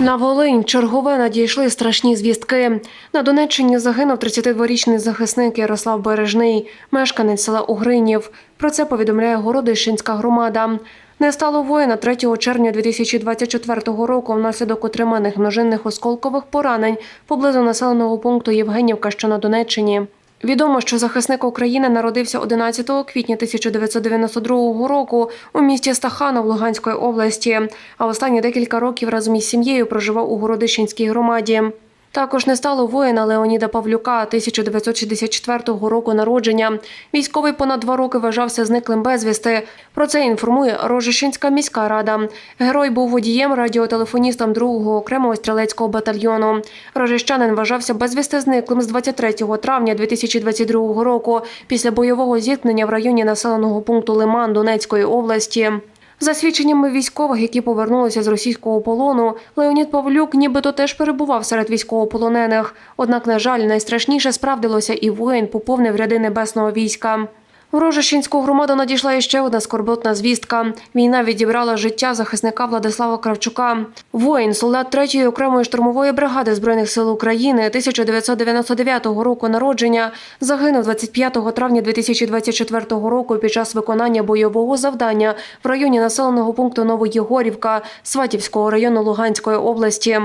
На Волинь чергове надійшли страшні звістки. На Донеччині загинув 32-річний захисник Ярослав Бережний, мешканець села Угринів. Про це повідомляє Городищенська громада. Не стало воїна 3 червня 2024 року внаслідок отриманих множинних осколкових поранень поблизу населеного пункту Євгенівка, що на Донеччині. Відомо, що захисник України народився 11 квітня 1992 року у місті Стаханов Луганської області, а останні декілька років разом із сім'єю проживав у Городищенській громаді. Також не стало воїна Леоніда Павлюка 1964 року народження. Військовий понад два роки вважався зниклим безвісти. Про це інформує Рожищенська міська рада. Герой був водієм радіотелефоністом 2-го окремого стрілецького батальйону. Рожищанин вважався безвісти зниклим з 23 травня 2022 року після бойового зіткнення в районі населеного пункту Лиман Донецької області. За свідченнями військових, які повернулися з російського полону, Леонід Павлюк нібито теж перебував серед військовополонених. Однак, на жаль, найстрашніше справдилося, і воїн поповнив ряди небесного війська. В Рожищенську громаду надійшла іще одна скорботна звістка. Війна відібрала життя захисника Владислава Кравчука. Воїн, солдат 3-ї окремої штурмової бригади збройних сил України 1999 року народження, загинув 25 травня 2024 року під час виконання бойового завдання в районі населеного пункту Новоєгорівка Сватівського району Луганської області.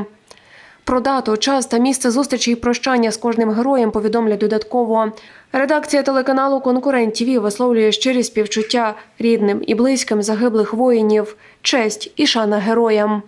Про дату, час та місце зустрічі і прощання з кожним героєм повідомлять додатково. Редакція телеканалу Конкурент ТВ висловлює щирі співчуття рідним і близьким загиблих воїнів, честь і шана героям.